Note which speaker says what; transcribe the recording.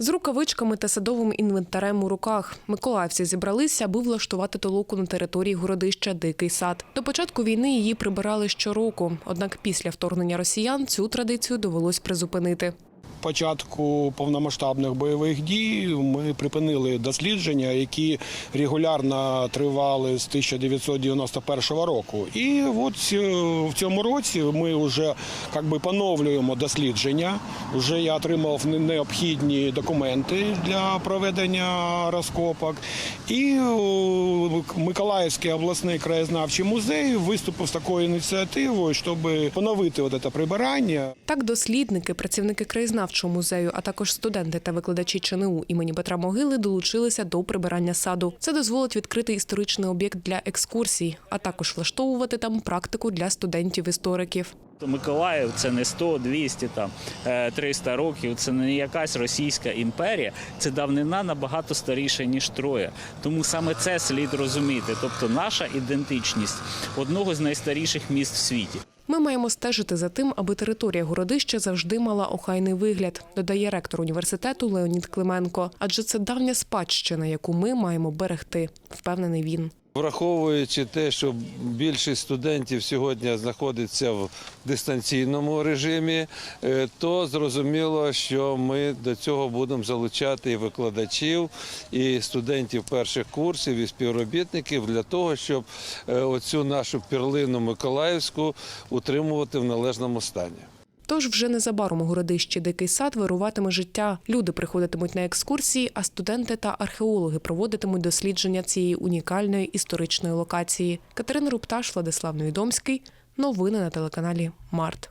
Speaker 1: З рукавичками та садовим інвентарем у руках миколаївці зібралися, аби влаштувати толоку на території городища Дикий сад. До початку війни її прибирали щороку. Однак після вторгнення росіян цю традицію довелось призупинити.
Speaker 2: Початку повномасштабних бойових дій ми припинили дослідження, які регулярно тривали з 1991 року. І от е, в цьому році ми вже як би поновлюємо дослідження. Вже я отримав необхідні документи для проведення розкопок. І Миколаївський обласний краєзнавчий музей виступив з такою ініціативою, щоб поновити це прибирання.
Speaker 1: Так, дослідники, працівники краєзнавчого музею, а також студенти та викладачі ЧНУ імені Петра Могили долучилися до прибирання саду. Це дозволить відкрити історичний об'єкт для екскурсій, а також влаштовувати там практику для студентів-істориків.
Speaker 3: Миколаїв це не 100, 200, там, е, 300 років, це не якась російська імперія, це давнина набагато старіша, ніж Троя. Тому саме це слід розуміти. Тобто наша ідентичність одного з найстаріших міст в світі.
Speaker 1: Ми маємо стежити за тим, аби територія городища завжди мала охайний вигляд, додає ректор університету Леонід Клименко. Адже це давня спадщина, яку ми маємо берегти, впевнений він.
Speaker 4: Враховуючи те, що більшість студентів сьогодні знаходиться в дистанційному режимі, е, то зрозуміло, що ми до цього будемо залучати і викладачів, і студентів перших курсів, і співробітників для того, щоб е, оцю нашу перлину Миколаївську утримувати в належному стані.
Speaker 1: Тож вже незабаром у городищі Дикий сад вируватиме життя. Люди приходитимуть на екскурсії, а студенти та археологи проводитимуть дослідження цієї унікальної історичної локації. Катерина Рупташ, Владислав Невідомський. Новини на телеканалі Март.